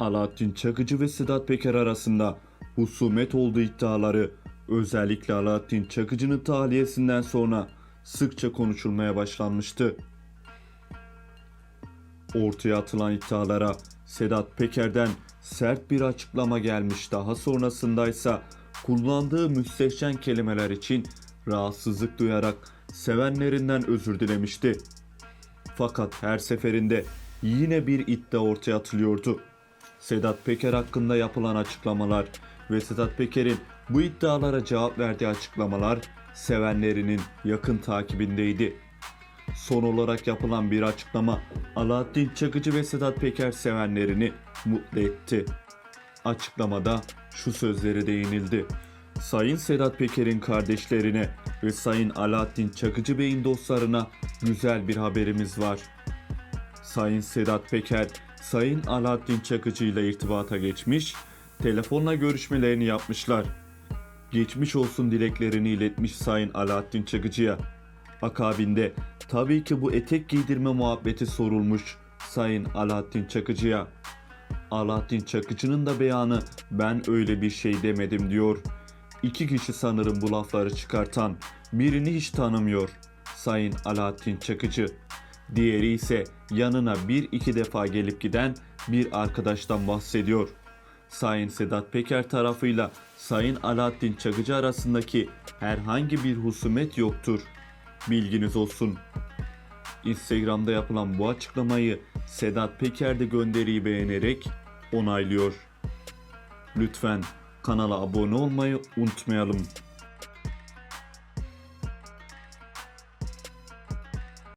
Alaaddin Çakıcı ve Sedat Peker arasında husumet olduğu iddiaları özellikle Alaaddin Çakıcı'nın tahliyesinden sonra sıkça konuşulmaya başlanmıştı. Ortaya atılan iddialara Sedat Peker'den sert bir açıklama gelmiş. Daha sonrasındaysa kullandığı müstehcen kelimeler için rahatsızlık duyarak sevenlerinden özür dilemişti. Fakat her seferinde yine bir iddia ortaya atılıyordu. Sedat Peker hakkında yapılan açıklamalar ve Sedat Peker'in bu iddialara cevap verdiği açıklamalar sevenlerinin yakın takibindeydi. Son olarak yapılan bir açıklama Alaaddin Çakıcı ve Sedat Peker sevenlerini mutlu etti. Açıklamada şu sözleri değinildi. Sayın Sedat Peker'in kardeşlerine ve Sayın Alaaddin Çakıcı Bey'in dostlarına güzel bir haberimiz var. Sayın Sedat Peker, Sayın Alaaddin Çakıcı ile irtibata geçmiş, telefonla görüşmelerini yapmışlar. Geçmiş olsun dileklerini iletmiş Sayın Alaaddin Çakıcı'ya. Akabinde tabii ki bu etek giydirme muhabbeti sorulmuş Sayın Alaaddin Çakıcı'ya. Alaaddin Çakıcı'nın da beyanı ben öyle bir şey demedim diyor. İki kişi sanırım bu lafları çıkartan birini hiç tanımıyor. Sayın Alaaddin Çakıcı. Diğeri ise yanına bir iki defa gelip giden bir arkadaştan bahsediyor. Sayın Sedat Peker tarafıyla Sayın Alaaddin Çakıcı arasındaki herhangi bir husumet yoktur. Bilginiz olsun. Instagram'da yapılan bu açıklamayı Sedat Peker de gönderiyi beğenerek onaylıyor. Lütfen kanala abone olmayı unutmayalım.